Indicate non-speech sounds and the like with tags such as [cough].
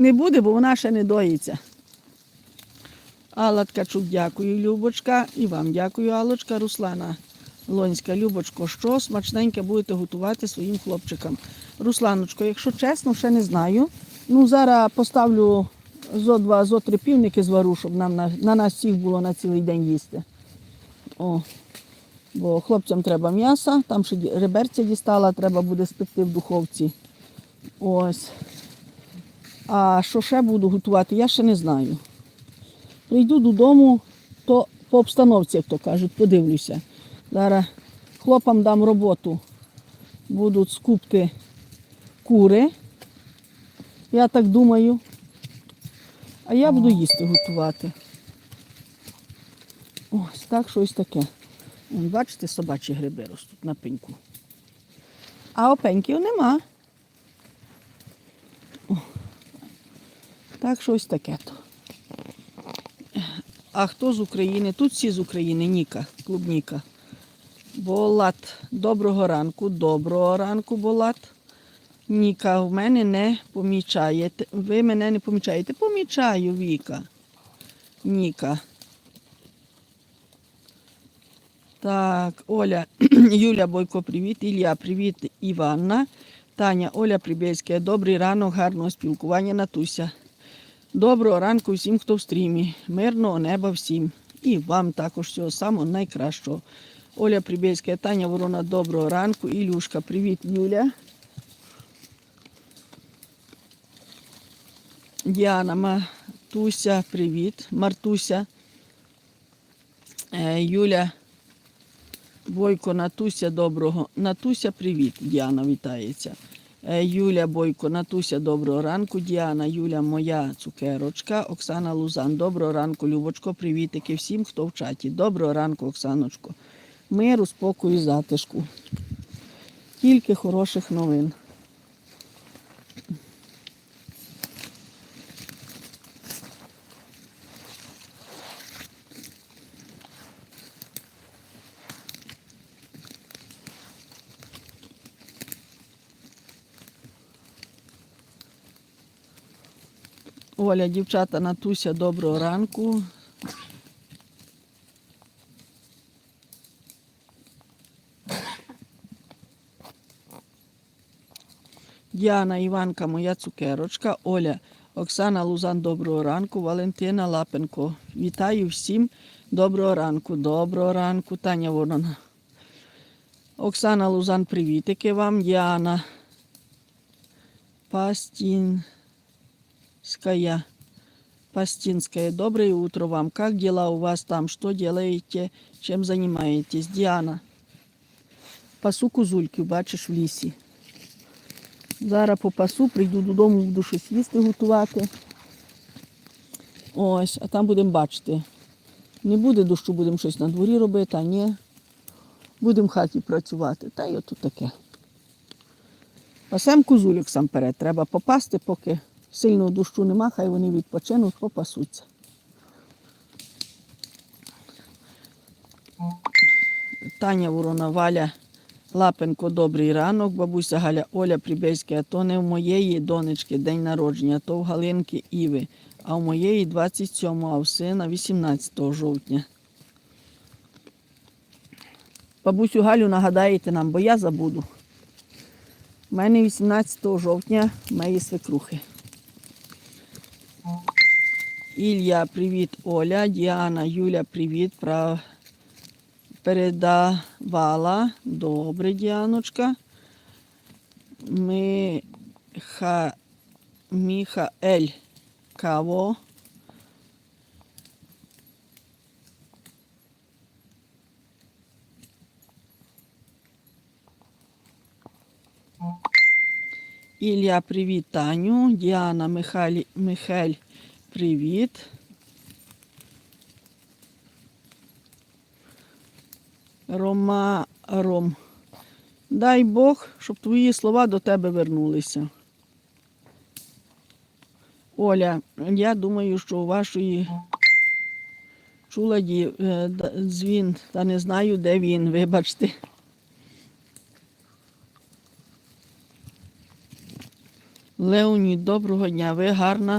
Не буде, бо вона ще не доїться. Алла Ткачук, дякую, Любочка. І вам дякую, Аллочка, Руслана. Лонська, Любочко, що смачненьке будете готувати своїм хлопчикам. Русланочко, якщо чесно, ще не знаю. Ну, зараз поставлю зо два, зо три півники звару, щоб нам на, на нас всіх було на цілий день їсти. О, бо хлопцям треба м'яса, там ще реберця дістала, треба буде спекти в духовці. Ось. А що ще буду готувати, я ще не знаю. Прийду додому, то по обстановці, як то кажуть, подивлюся. Зараз хлопам дам роботу. Будуть скупти кури. Я так думаю. А я буду їсти готувати. Ось так щось таке. Бачите, собачі гриби ростуть на пеньку. А опеньків нема. Так щось таке то. А хто з України? Тут всі з України, Ніка, клубніка. Болат. Доброго ранку, доброго ранку, Болат. Ніка, в мене не помічаєте. Ви мене не помічаєте? Помічаю, Віка. Ніка. Так, Оля, [clears throat] Юля Бойко, привіт. Ілля, привіт, Іванна. Таня, Оля Прибєльська. Добрий ранок, гарного спілкування, Натуся. Доброго ранку всім, хто в стрімі. Мирного неба всім. І вам також всього самого найкращого. Оля Прибєльська, Таня Ворона, доброго ранку. Ілюшка, привіт, Юля. Діана Матуся, привіт. Мартуся. Е, Юля Бойко, Натуся, доброго. Натуся, привіт. Діана вітається. Е, Юля Бойко, Натуся, доброго ранку. Діана, Юля, моя цукерочка. Оксана Лузан, доброго ранку, Любочко, привітики всім, хто в чаті. Доброго ранку, Оксаночко. Миру, спокою, затишку. Тільки хороших новин. Оля, дівчата, Натуся, доброго ранку. Діана Іванка, моя цукерочка, Оля, Оксана Лузан, доброго ранку, Валентина Лапенко. Вітаю всім. Доброго ранку, доброго ранку, Таня Ворона. Оксана Лузан, привітики вам, Діана. Пастинская. Пастинская. Доброе утро вам. Как дела у вас там? Что делаете? Чим занимаетесь? Діана. Пасу козульків, бачиш, в лісі. Зараз попасу, прийду додому, буду щось їсти готувати. Ось, а там будемо бачити. Не буде дощу, будемо щось на дворі робити, а ні. Будемо в хаті працювати. Та й отут таке. Пасем козульок сам перед. Треба попасти, поки сильного дощу нема, хай вони відпочинуть, попасуться. Таня Ворона, Валя Лапенко, добрий ранок. Бабуся Галя Оля Прибельська, а то не в моєї донечки день народження, то в Галинки Іви, а в моєї 27, а в сина 18 жовтня. Бабусю Галю нагадаєте нам, бо я забуду. У мене 18 жовтня моєї свекрухи. Ілля, привіт, Оля, Діана, Юля, привіт. Прав... Передавала. Добре, Діаночка. Миха... Міхаель Каво. Ілля, привіт, Таню. Діана Михайлі... Михель, привіт. Рома Ром. Дай Бог, щоб твої слова до тебе вернулися. Оля, я думаю, що у вашої чуладі е, дзвін, та не знаю, де він, вибачте. Леонід, доброго дня. Ви гарна